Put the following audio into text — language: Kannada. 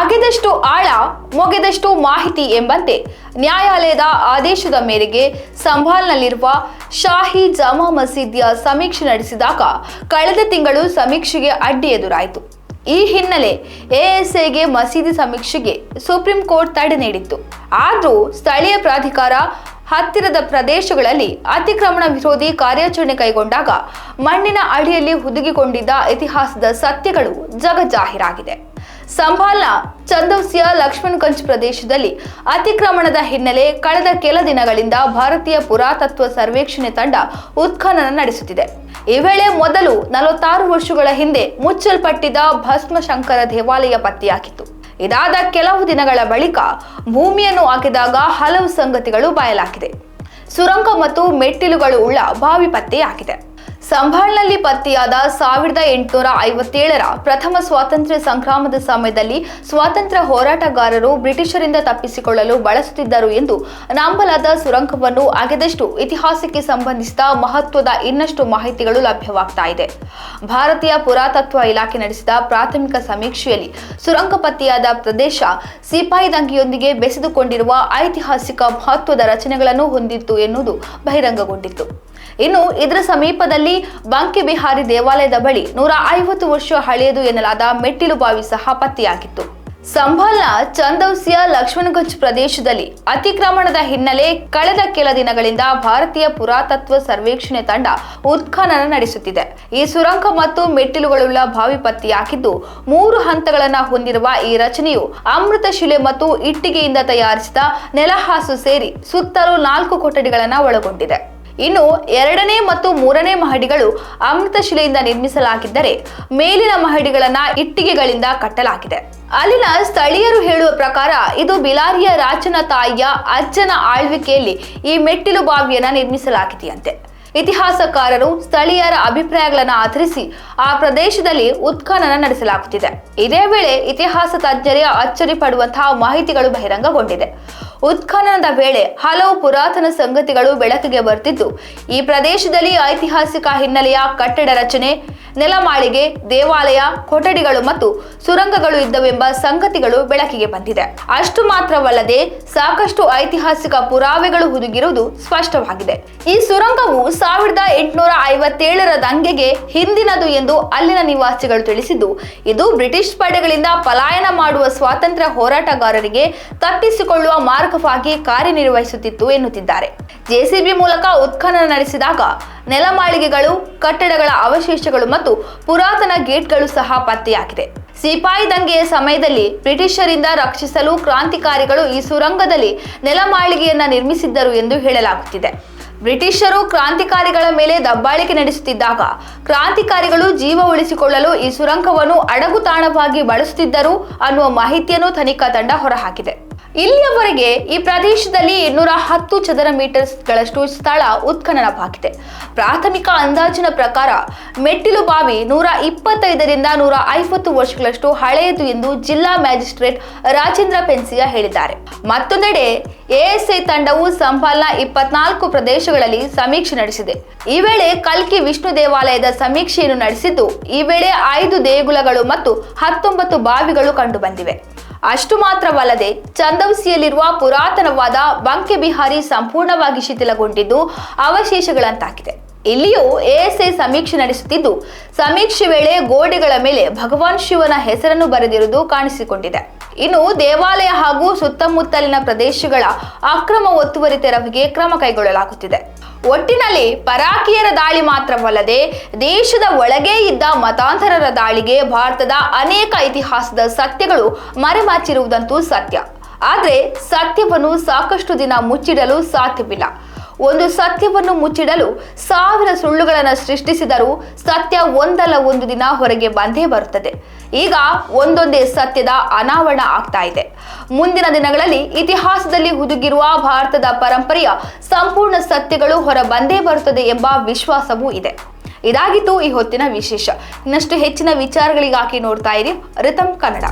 ಅಗೆದಷ್ಟು ಆಳ, ಮೊಗೆದಷ್ಟು ಮಾಹಿತಿ ಎಂಬಂತೆ ನ್ಯಾಯಾಲಯದ ಆದೇಶದ ಮೇರೆಗೆ ಸಂಭಾಲ್ನಲ್ಲಿರುವ ಶಾಹಿ ಜಾಮಾ ಮಸೀದಿಯ ಸಮೀಕ್ಷೆ ನಡೆಸಿದಾಗ ಕಳೆದ ತಿಂಗಳು ಸಮೀಕ್ಷೆಗೆ ಅಡ್ಡಿ ಎದುರಾಯಿತು. ಈ ಹಿನ್ನೆಲೆ ಎಎಸ್ಐಗೆ ಮಸೀದಿ ಸಮೀಕ್ಷೆಗೆ ಸುಪ್ರೀಂ ಕೋರ್ಟ್ ತಡೆ ನೀಡಿತ್ತು. ಆದರೂ ಸ್ಥಳೀಯ ಪ್ರಾಧಿಕಾರ ಹತ್ತಿರದ ಪ್ರದೇಶಗಳಲ್ಲಿ ಅತಿಕ್ರಮಣ ವಿರೋಧಿ ಕಾರ್ಯಾಚರಣೆ ಕೈಗೊಂಡಾಗ ಮಣ್ಣಿನ ಅಡಿಯಲ್ಲಿ ಹುದುಗಿಕೊಂಡಿದ್ದ ಇತಿಹಾಸದ ಸತ್ಯಗಳು ಜಗಜಾಹೀರಾಗಿದೆ. ಸಂಭಾಲ್ನ ಚಂದೌಸಿಯ ಲಕ್ಷ್ಮಣ್ಗಂಜ್ ಪ್ರದೇಶದಲ್ಲಿ ಅತಿಕ್ರಮಣದ ಹಿನ್ನೆಲೆ ಕಳೆದ ಕೆಲ ದಿನಗಳಿಂದ ಭಾರತೀಯ ಪುರಾತತ್ವ ಸರ್ವೇಕ್ಷಣೆ ತಂಡ ಉತ್ಖನನ ನಡೆಸುತ್ತಿದೆ. ಈ ವೇಳೆ ಮೊದಲು ನಲವತ್ತಾರು ವರ್ಷಗಳ ಹಿಂದೆ ಮುಚ್ಚಲ್ಪಟ್ಟಿದ್ದ ಭಸ್ಮಶಂಕರ ದೇವಾಲಯ ಪತ್ತೆಯಾಗಿತ್ತು. ಇದಾದ ಕೆಲವು ದಿನಗಳ ಬಳಿಕ ಭೂಮಿಯನ್ನು ಹಾಕಿದಾಗ ಹಲವು ಸಂಗತಿಗಳು ಬಯಲಾಗಿದೆ. ಸುರಂಗ ಮತ್ತು ಮೆಟ್ಟಿಲುಗಳು ಉಳ್ಳ ಬಾವಿ ಪತ್ತೆಯಾಗಿದೆ. ಸಂಭಾಳ್ನಲ್ಲಿ ಪತ್ತೆಯಾದ ಸಾವಿರದ ಎಂಟುನೂರ ಐವತ್ತೇಳರ ಪ್ರಥಮ ಸ್ವಾತಂತ್ರ್ಯ ಸಂಗ್ರಾಮದ ಸಮಯದಲ್ಲಿ ಸ್ವಾತಂತ್ರ್ಯ ಹೋರಾಟಗಾರರು ಬ್ರಿಟಿಷರಿಂದ ತಪ್ಪಿಸಿಕೊಳ್ಳಲು ಬಳಸುತ್ತಿದ್ದರು ಎಂದು ನಂಬಲಾದ ಸುರಂಗವನ್ನು ಅಗೆದಷ್ಟು ಇತಿಹಾಸಕ್ಕೆ ಸಂಬಂಧಿಸಿದ ಮಹತ್ವದ ಇನ್ನಷ್ಟು ಮಾಹಿತಿಗಳು ಲಭ್ಯವಾಗ್ತಾ ಇದೆ. ಭಾರತೀಯ ಪುರಾತತ್ವ ಇಲಾಖೆ ನಡೆಸಿದ ಪ್ರಾಥಮಿಕ ಸಮೀಕ್ಷೆಯಲ್ಲಿ ಸುರಂಗ ಪತ್ತೆಯಾದ ಪ್ರದೇಶ ಸಿಪಾಯಿ ದಂಗೆಯೊಂದಿಗೆ ಬೆಸೆದುಕೊಂಡಿರುವ ಐತಿಹಾಸಿಕ ಮಹತ್ವದ ರಚನೆಗಳನ್ನು ಹೊಂದಿತ್ತು ಎನ್ನುವುದು ಬಹಿರಂಗಗೊಂಡಿತ್ತು. ಇನ್ನು ಇದರ ಸಮೀಪದಲ್ಲಿ ಬಂಕೆ ಬಿಹಾರಿ ದೇವಾಲಯದ ಬಳಿ ನೂರ ಐವತ್ತು ವರ್ಷ ಹಳೆಯದು ಎನ್ನಲಾದ ಮೆಟ್ಟಿಲು ಬಾವಿ ಸಹ ಪತ್ತೆಯಾಗಿತ್ತು. ಸಂಭಾಲ್ನ ಚಂದೌಸಿಯ ಲಕ್ಷ್ಮಣಗಂಜ್ ಪ್ರದೇಶದಲ್ಲಿ ಅತಿಕ್ರಮಣದ ಹಿನ್ನೆಲೆ ಕಳೆದ ಕೆಲ ದಿನಗಳಿಂದ ಭಾರತೀಯ ಪುರಾತತ್ವ ಸರ್ವೇಕ್ಷಣೆ ತಂಡ ಉತ್ಖನನ ನಡೆಸುತ್ತಿದೆ. ಈ ಸುರಂಗ ಮತ್ತು ಮೆಟ್ಟಿಲುಗಳುಳ್ಳ ಬಾವಿ ಪತ್ತೆಯಾಗಿದ್ದು, ಮೂರು ಹಂತಗಳನ್ನು ಹೊಂದಿರುವ ಈ ರಚನೆಯು ಅಮೃತ ಶಿಲೆ ಮತ್ತು ಇಟ್ಟಿಗೆಯಿಂದ ತಯಾರಿಸಿದ ನೆಲಹಾಸು ಸೇರಿ ಸುತ್ತಲೂ ನಾಲ್ಕು ಕೊಠಡಿಗಳನ್ನು ಒಳಗೊಂಡಿದೆ. ಇನ್ನು ಎರಡನೇ ಮತ್ತು ಮೂರನೇ ಮಹಡಿಗಳು ಅಮೃತ ಶಿಲೆಯಿಂದ ನಿರ್ಮಿಸಲಾಗಿದ್ದರೆ ಮೇಲಿನ ಮಹಡಿಗಳನ್ನ ಇಟ್ಟಿಗೆಗಳಿಂದ ಕಟ್ಟಲಾಗಿದೆ. ಅಲ್ಲಿನ ಸ್ಥಳೀಯರು ಹೇಳುವ ಪ್ರಕಾರ ಇದು ಬಿಲಾರಿಯ ರಾಜನ ತಾಯಿಯ ಅಜ್ಜನ ಆಳ್ವಿಕೆಯಲ್ಲಿ ಈ ಮೆಟ್ಟಿಲು ಬಾವಿಯನ್ನ ನಿರ್ಮಿಸಲಾಗಿದೆಯಂತೆ. ಇತಿಹಾಸಕಾರರು ಸ್ಥಳೀಯರ ಅಭಿಪ್ರಾಯಗಳನ್ನು ಆಧರಿಸಿ ಆ ಪ್ರದೇಶದಲ್ಲಿ ಉತ್ಖನನ ನಡೆಸಲಾಗುತ್ತಿದೆ. ಇದೇ ವೇಳೆ ಇತಿಹಾಸ ತಜ್ಞರೇ ಅಚ್ಚರಿ ಪಡುವಂತಹ ಮಾಹಿತಿಗಳು ಬಹಿರಂಗಗೊಂಡಿದೆ. ಉತ್ಖನನದ ವೇಳೆ ಹಲವು ಪುರಾತನ ಸಂಗತಿಗಳು ಬೆಳಕಿಗೆ ಬರ್ತಿದ್ದು, ಈ ಪ್ರದೇಶದಲ್ಲಿ ಐತಿಹಾಸಿಕ ಹಿನ್ನೆಲೆಯ ಕಟ್ಟಡ ರಚನೆ ನೆಲಮಾಳಿಗೆ, ದೇವಾಲಯ, ಕೊಠಡಿಗಳು ಮತ್ತು ಸುರಂಗಗಳು ಇದ್ದವೆಂಬ ಸಂಗತಿಗಳು ಬೆಳಕಿಗೆ ಬಂದಿದೆ. ಅಷ್ಟು ಮಾತ್ರವಲ್ಲದೆ ಸಾಕಷ್ಟು ಐತಿಹಾಸಿಕ ಪುರಾವೆಗಳು ಹುದುಗಿರುವುದು ಸ್ಪಷ್ಟವಾಗಿದೆ. ಈ ಸುರಂಗವು ಸಾವಿರದ ಎಂಟುನೂರ ಐವತ್ತೇಳರ ದಂಗೆಗೆ ಹಿಂದಿನದು ಎಂದು ಅಲ್ಲಿನ ನಿವಾಸಿಗಳು ತಿಳಿಸಿದ್ದು, ಇದು ಬ್ರಿಟಿಷ್ ಪಡೆಗಳಿಂದ ಪಲಾಯನ ಮಾಡುವ ಸ್ವಾತಂತ್ರ್ಯ ಹೋರಾಟಗಾರರಿಗೆ ತಪ್ಪಿಸಿಕೊಳ್ಳುವ ಮಾರ್ಗವಾಗಿ ಕಾರ್ಯನಿರ್ವಹಿಸುತ್ತಿತ್ತು ಎನ್ನುತ್ತಿದ್ದಾರೆ. ಜೆಸಿಬಿ ಮೂಲಕ ಉತ್ಖನನ ನಡೆಸಿದಾಗ ನೆಲಮಾಳಿಗೆಗಳು ಕಟ್ಟಡಗಳ ಅವಶೇಷಗಳು ಮತ್ತು ಪುರಾತನ ಗೇಟ್ಗಳು ಸಹ ಪತ್ತೆಯಾಗಿದೆ. ಸಿಪಾಯಿ ದಂಗೆಯ ಸಮಯದಲ್ಲಿ ಬ್ರಿಟಿಷರಿಂದ ರಕ್ಷಿಸಲು ಕ್ರಾಂತಿಕಾರಿಗಳು ಈ ಸುರಂಗದಲ್ಲಿ ನೆಲಮಾಳಿಗೆಯನ್ನ ನಿರ್ಮಿಸಿದ್ದರು ಎಂದು ಹೇಳಲಾಗುತ್ತಿದೆ. ಬ್ರಿಟಿಷರು ಕ್ರಾಂತಿಕಾರಿಗಳ ಮೇಲೆ ದಬ್ಬಾಳಿಕೆ ನಡೆಸುತ್ತಿದ್ದಾಗ ಕ್ರಾಂತಿಕಾರಿಗಳು ಜೀವ ಉಳಿಸಿಕೊಳ್ಳಲು ಈ ಸುರಂಗವನ್ನು ಅಡಗುತಾಣವಾಗಿ ಬಳಸುತ್ತಿದ್ದರು ಅನ್ನುವ ಮಾಹಿತಿಯನ್ನು ತನಿಖಾ ತಂಡ ಹೊರಹಾಕಿದೆ. ಇಲ್ಲಿಯವರೆಗೆ ಈ ಪ್ರದೇಶದಲ್ಲಿ ಇನ್ನೂರ ಹತ್ತು ಚದರ ಮೀಟರ್ಸ್ಗಳಷ್ಟು ಸ್ಥಳ ಉತ್ಖನನವಾಗಿದೆ. ಪ್ರಾಥಮಿಕ ಅಂದಾಜಿನ ಪ್ರಕಾರ ಮೆಟ್ಟಿಲು ಬಾವಿ ನೂರ ಇಪ್ಪತ್ತೈದರಿಂದ ನೂರ ಐವತ್ತು ವರ್ಷಗಳಷ್ಟು ಹಳೆಯದು ಎಂದು ಜಿಲ್ಲಾ ಮ್ಯಾಜಿಸ್ಟ್ರೇಟ್ ರಾಜೇಂದ್ರ ಪೆನ್ಸಿಯಾ ಹೇಳಿದ್ದಾರೆ. ಮತ್ತೊಂದೆಡೆ ಎಎಸ್ಐ ತಂಡವು ಸಂಪಾಲ್ನ ಇಪ್ಪತ್ನಾಲ್ಕು ಪ್ರದೇಶಗಳಲ್ಲಿ ಸಮೀಕ್ಷೆ ನಡೆಸಿದೆ. ಈ ವೇಳೆ ಕಲ್ಕಿ ವಿಷ್ಣು ದೇವಾಲಯದ ಸಮೀಕ್ಷೆಯನ್ನು ನಡೆಸಿದ್ದು, ಈ ವೇಳೆ ಐದು ದೇಗುಲಗಳು ಮತ್ತು ಹತ್ತೊಂಬತ್ತು ಬಾವಿಗಳು ಕಂಡುಬಂದಿವೆ. ಅಷ್ಟು ಮಾತ್ರವಲ್ಲದೆ ಚಂದೌಸಿಯಲ್ಲಿರುವ ಪುರಾತನವಾದ ಬಂಕೆ ಬಿಹಾರಿ ಸಂಪೂರ್ಣವಾಗಿ ಶಿಥಿಲಗೊಂಡಿದ್ದು ಅವಶೇಷಗಳಂತಾಗಿದೆ. ಇಲ್ಲಿಯೂ ಎಎಸ್ಐ ಸಮೀಕ್ಷೆ ನಡೆಸುತ್ತಿದ್ದು, ಸಮೀಕ್ಷೆ ವೇಳೆ ಗೋಡೆಗಳ ಮೇಲೆ ಭಗವಾನ್ ಶಿವನ ಹೆಸರನ್ನು ಬರೆದಿರುವುದು ಕಾಣಿಸಿಕೊಂಡಿದೆ. ಇನ್ನು ದೇವಾಲಯ ಹಾಗೂ ಸುತ್ತಮುತ್ತಲಿನ ಪ್ರದೇಶಗಳ ಅಕ್ರಮ ಒತ್ತುವರಿ ತೆರವಿಗೆ ಕ್ರಮ ಕೈಗೊಳ್ಳಲಾಗುತ್ತಿದೆ. ಒಟ್ಟಿನಲ್ಲಿ ಪರಾಕಿಯರ ದಾಳಿ ಮಾತ್ರವಲ್ಲದೆ ದೇಶದ ಒಳಗೇ ಇದ್ದ ಮತಾಂತರರ ದಾಳಿಗೆ ಭಾರತದ ಅನೇಕ ಇತಿಹಾಸದ ಸತ್ಯಗಳು ಮರೆಮಾಚಿರುವುದಂತೂ ಸತ್ಯ. ಆದರೆ ಸತ್ಯವನ್ನು ಸಾಕಷ್ಟು ದಿನ ಮುಚ್ಚಿಡಲು ಸಾಧ್ಯವಿಲ್ಲ. ಒಂದು ಸತ್ಯವನ್ನು ಮುಚ್ಚಿಡಲು ಸಾವಿರ ಸುಳ್ಳುಗಳನ್ನು ಸೃಷ್ಟಿಸಿದರೂ ಸತ್ಯ ಒಂದಲ್ಲ ಒಂದು ದಿನ ಹೊರಗೆ ಬಂದೇ ಬರುತ್ತದೆ. ಈಗ ಒಂದೊಂದೇ ಸತ್ಯದ ಅನಾವರಣ ಆಗ್ತಾ ಇದೆ. ಮುಂದಿನ ದಿನಗಳಲ್ಲಿ ಇತಿಹಾಸದಲ್ಲಿ ಹುದುಗಿರುವ ಭಾರತದ ಪರಂಪರೆಯ ಸಂಪೂರ್ಣ ಸತ್ಯಗಳು ಹೊರ ಬಂದೇ ಬರುತ್ತದೆ ಎಂಬ ವಿಶ್ವಾಸವೂ ಇದೆ. ಇದಾಗಿತ್ತು ಈ ಹೊತ್ತಿನ ವಿಶೇಷ. ಇನ್ನಷ್ಟು ಹೆಚ್ಚಿನ ವಿಚಾರಗಳಿಗಾಗಿ ನೋಡ್ತಾ ಇರಿ ರಿತಮ್ ಕನ್ನಡ.